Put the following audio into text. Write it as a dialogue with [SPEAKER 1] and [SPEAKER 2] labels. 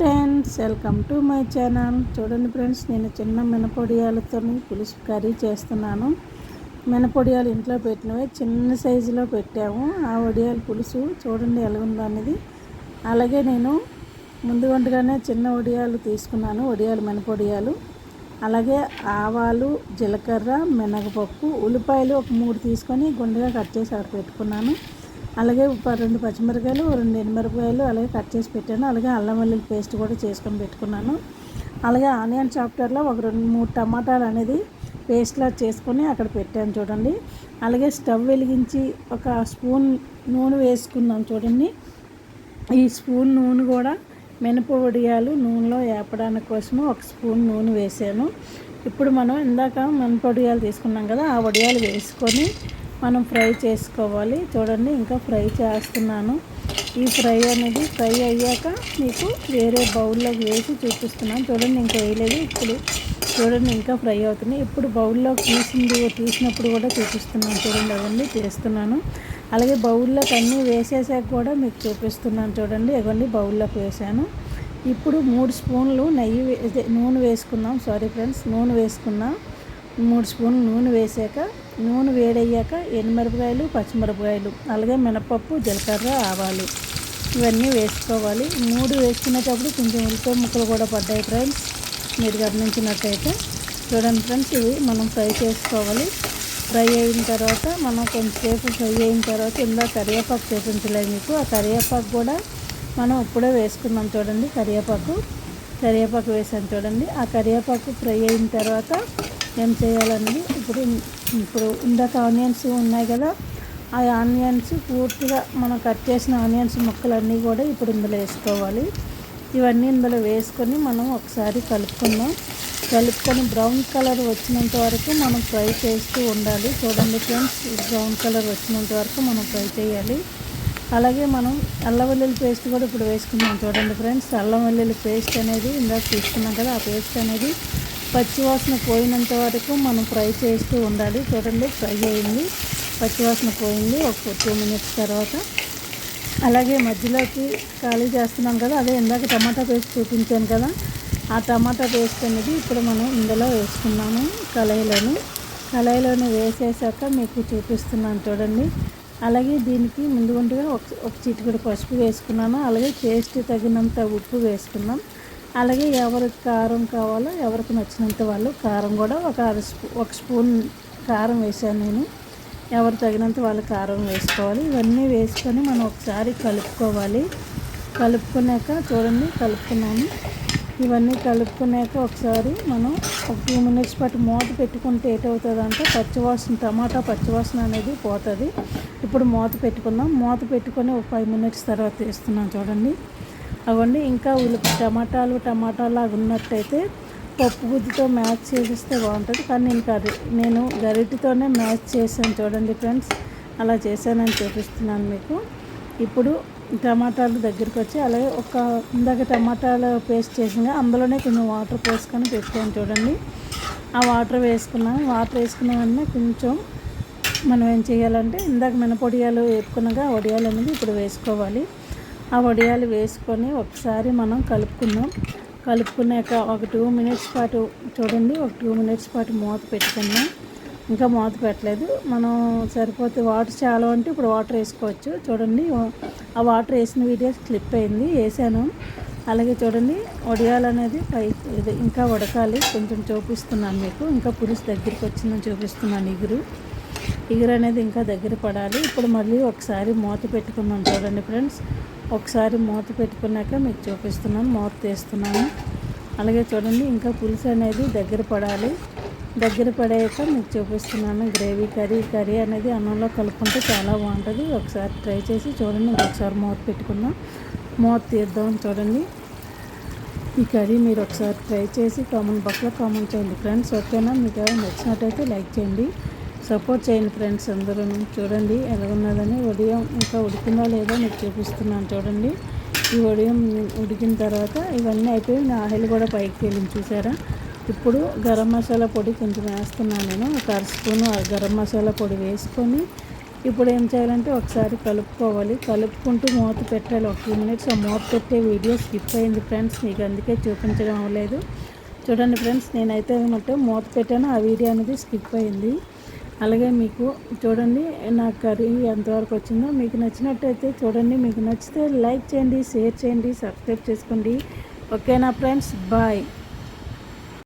[SPEAKER 1] Friends welcome to my channel. చూడండి friends నేను చిన్న మినపొడియాలతో పులుసు కర్రీ చేస్తున్నాను. మినపొడియాలు ఇంట్లో పెట్టినవి చిన్న సైజులో పెట్టాము. ఆ వడియాల పులుసు చూడండి ఎలా ఉందో అనేది. అలాగే నేను ముందు వంటగానే చిన్న వడియాలు తీసుకున్నాను వడియాలు మినపొడియాలు. అలాగే ఆవాలు జీలకర్ర మినగపప్పు ఉల్లిపాయలు ఒక మూడు తీసుకొని గుండెగా కట్ చేసి అక్కడ పెట్టుకున్నాను. అలాగే రెండు పచ్చిమిరపకాయలు రెండు ఎనిమిరపకాయలు అలాగే కట్ చేసి పెట్టాను. అలాగే అల్లం వెల్లుల్లి పేస్ట్ కూడా చేసుకొని పెట్టుకున్నాను. అలాగే ఆనియన్ చాప్టర్లో ఒక రెండు మూడు టమాటాలు అనేది పేస్ట్లా చేసుకొని అక్కడ పెట్టాను చూడండి. అలాగే స్టవ్ వెలిగించి ఒక స్పూన్ నూనె వేసుకున్నాను చూడండి. ఈ స్పూన్ నూనె కూడా మినప వడియాలు నూనెలో వేపడానికి కోసము ఒక స్పూన్ నూనె వేసాను. ఇప్పుడు మనం ఇందాక మినప వడియాలు తీసుకున్నాం కదా ఆ వడియాలు వేసుకొని మనం ఫ్రై చేసుకోవాలి. చూడండి ఇంకా ఫ్రై చేస్తున్నాను. ఈ ఫ్రై అనేది ఫ్రై అయ్యాక మీకు వేరే బౌల్లోకి వేసి చూపిస్తున్నాను. చూడండి ఇంకా వేయలేదు. ఇప్పుడు చూడండి ఇంకా ఫ్రై అవుతుంది ఇప్పుడు బౌల్లో తీసింది తీసినప్పుడు కూడా చూపిస్తున్నాను. చూడండి అవన్నీ చేస్తున్నాను అలాగే బౌల్లోకి అన్నీ వేసేసాక కూడా మీకు చూపిస్తున్నాను. చూడండి ఇవన్నీ బౌల్లోకి వేసాను. ఇప్పుడు మూడు స్పూన్లు నెయ్యి నూనె వేసుకుందాం. సారీ ఫ్రెండ్స్ నూనె వేసుకుందాం మూడు స్పూన్లు నూనె వేసాక నూనె వేడయ్యాక ఎనిమిరపకాయలు పచ్చిమిరపకాయలు అలాగే మినపప్పు జీలకర్ర ఆవాలు ఇవన్నీ వేసుకోవాలి. మూడు వేసుకునేటప్పుడు కొంచెం ఉల్లిపాయ ముక్కలు కూడా పడ్డాయి ఫ్రెండ్స్ మీరు గమనించినట్టయితే. చూడండి ఫ్రెండ్స్ ఇవి మనం ఫ్రై చేసుకోవాలి. ఫ్రై అయిన తర్వాత మనం కొంచెంసేపు ఫ్రై అయిన తర్వాత ఇందా కరివేపాకు చూపించలేదు మీకు. ఆ కరివేపాకు కూడా మనం ఇప్పుడే వేసుకున్నాం చూడండి కరివేపాకు. కరివేపాకు వేసాను చూడండి. ఆ కరివేపాకు ఫ్రై అయిన తర్వాత ఏం చేయాలండి ఇప్పుడు ఇప్పుడు ఇందాక ఆనియన్స్ ఉన్నాయి కదా ఆ ఆనియన్స్ పూర్తిగా మనం కట్ చేసిన ఆనియన్స్ ముక్కలన్నీ కూడా ఇప్పుడు ఇందులో వేసుకోవాలి. ఇవన్నీ ఇందులో వేసుకొని మనం ఒకసారి కలుపుకుందాం. కలుపుకొని బ్రౌన్ కలర్ వచ్చినంత వరకు మనం ఫ్రై చేస్తూ ఉండాలి. చూడండి ఫ్రెండ్స్ బ్రౌన్ కలర్ వచ్చినంత వరకు మనం ఫ్రై చేయాలి. అలాగే మనం అల్లం వెల్లుల్లి పేస్ట్ కూడా ఇప్పుడు వేసుకున్నాం చూడండి ఫ్రెండ్స్ అల్లం వెల్లుల్లి పేస్ట్ అనేది ఇందాక తీసుకున్నాం కదా ఆ పేస్ట్ అనేది పచ్చివాసన పోయినంత వరకు మనం ఫ్రై చేస్తూ ఉండాలి. చూడండి ఫ్రై అయింది. పచ్చివాసన పోయింది. ఒక టూ మినిట్స్ తర్వాత. అలాగే మధ్యలోకి ఖాళీ చేస్తున్నాం కదా అదే ఇందాక టమాటా పేస్ట్ చూపించాను కదా. ఆ టమాటా పేస్ట్ అనేది ఇప్పుడు మనం ఇందులో వేసుకున్నాము కళాయిలోని. కళాయిలోని వేసేసాక మీకు చూపిస్తున్నాను చూడండి. అలాగే దీనికి ముందు ముందుగా ఒక ఒక చిటికడు పసుపు వేసుకున్నాను. అలాగే టేస్ట్ తగినంత ఉప్పు వేసుకున్నాం. అలాగే ఎవరికి కారం కావాలో ఎవరికి నచ్చినంత వాళ్ళు కారం కూడా ఒక అర స్పూ ఒక స్పూన్ కారం వేసాను నేను. ఎవరు తగినంత వాళ్ళు కారం వేసుకోవాలి. ఇవన్నీ వేసుకొని మనం ఒకసారి కలుపుకోవాలి. కలుపుకున్నాక చూడండి కలుపుకున్నాను ఇవన్నీ కలుపుకున్నాక ఒకసారి మనం ఒక టూ మినిట్స్ పాటు మూత పెట్టుకుంటే ఏటవుతుంది అంటే పచ్చివాసన టమాటా పచ్చివాసన అనేది పోతుంది. ఇప్పుడు మూత పెట్టుకుందాం. మూత పెట్టుకొని ఒక ఫైవ్ మినిట్స్ తర్వాత తీస్తున్నాం చూడండి. అవన్నీ ఇంకా ఉల్లి టమాటాలు టమాటాలు ఉన్నట్టయితే పప్పు గుజ్జుతో మ్యాచ్ చేసిస్తే బాగుంటుంది. కానీ నేను కర్రీ నేను గరిటితోనే మ్యాచ్ చేశాను చూడండి ఫ్రెండ్స్. అలా చేశానని చూపిస్తున్నాను మీకు. ఇప్పుడు టమాటాలు దగ్గరికి వచ్చి అలాగే ఒక ఇందాక టమాటాలు పేస్ట్ చేసిన అందులోనే కొంచెం వాటర్ పోసుకొని పెట్టాను చూడండి. ఆ వాటర్ వేసుకున్నాను. వాటర్ వేసుకున్న వెంటనే కొంచెం మనం ఏం చేయాలంటే ఇందాక మినపొడియాలు వేపుకున్నగా వడియాలు అనేది ఇప్పుడు వేసుకోవాలి. ఆ వడియాలు వేసుకొని ఒకసారి మనం కలుపుకుందాం. కలుపుకున్నాక ఒక టూ మినిట్స్ పాటు చూడండి ఒక టూ మినిట్స్ పాటు మూత పెట్టుకుందాం. ఇంకా మూత పెట్టలేదు. మనం సరిపోతే వాటర్ చాలా అంటే ఇప్పుడు వాటర్ వేసుకోవచ్చు. చూడండి ఆ వాటర్ వేసిన వీడియోస్ క్లిప్ అయింది వేసాను. అలాగే చూడండి వడియాలు అనేది పై ఇది ఇంకా ఉడకాలి. కొంచెం చూపిస్తున్నాను మీకు. ఇంకా పులుసు దగ్గరికి వచ్చిందని చూపిస్తున్నాను ఇగురు. ఇగురు అనేది ఇంకా దగ్గర పడాలి. ఇప్పుడు మళ్ళీ ఒకసారి మూత పెట్టుకున్నాం చూడండి ఫ్రెండ్స్. ఒకసారి మూత పెట్టుకున్నాక మీకు చూపిస్తున్నాను. మూత తీస్తున్నాను. అలాగే చూడండి ఇంకా పులుసు అనేది దగ్గర పడాలి. దగ్గర పడాక మీకు చూపిస్తున్నాను. గ్రేవీ కర్రీ కర్రీ అనేది అన్నంలో కలుపుకుంటే చాలా బాగుంటుంది. ఒకసారి ట్రై చేసి చూడండి. ఒకసారి మూత పెట్టుకుందాం. మూత తీద్దాం చూడండి. ఈ కర్రీ మీరు ఒకసారి ట్రై చేసి కామెంట్ బాక్స్లో కామెంట్ చేయండి. ఫ్రెండ్స్ ఓకేనా? మీకు నచ్చినట్టయితే లైక్ చేయండి. సపోర్ట్ చేయండి ఫ్రెండ్స్ అందరూ. చూడండి ఎలా ఉన్నదని. ఉదయం ఇంకా ఉడికిందో లేదో మీకు చూపిస్తున్నాను చూడండి. ఈ ఉదయం ఉడికిన తర్వాత ఇవన్నీ అయిపోయి నా ఆయిల్ కూడా పైకి వెళ్ళింది చూసారా? ఇప్పుడు గరం మసాలా పొడి కొంచెం వేస్తున్నాను నేను. ఒక అర స్పూను గరం మసాలా పొడి వేసుకొని ఇప్పుడు ఏం చేయాలంటే ఒకసారి కలుపుకోవాలి. కలుపుకుంటూ మూత పెట్టాలి. ఒక టూ మినిట్స్ ఆ మూత పెట్టే వీడియో స్కిప్ అయింది ఫ్రెండ్స్ మీకు అందుకే చూపించడం అవ్వలేదు. చూడండి ఫ్రెండ్స్ నేనైతే ఏమంటే మూత పెట్టాను. ఆ వీడియో అనేది స్కిప్ అయింది. అలాగే మీకు చూడండి నా కర్రీ ఎంతవరకు వచ్చిందో. మీకు నచ్చినట్టయితే చూడండి మీకు నచ్చితే లైక్ చేయండి షేర్ చేయండి సబ్స్క్రైబ్ చేసుకోండి. ఓకేనా ఫ్రెండ్స్? బాయ్.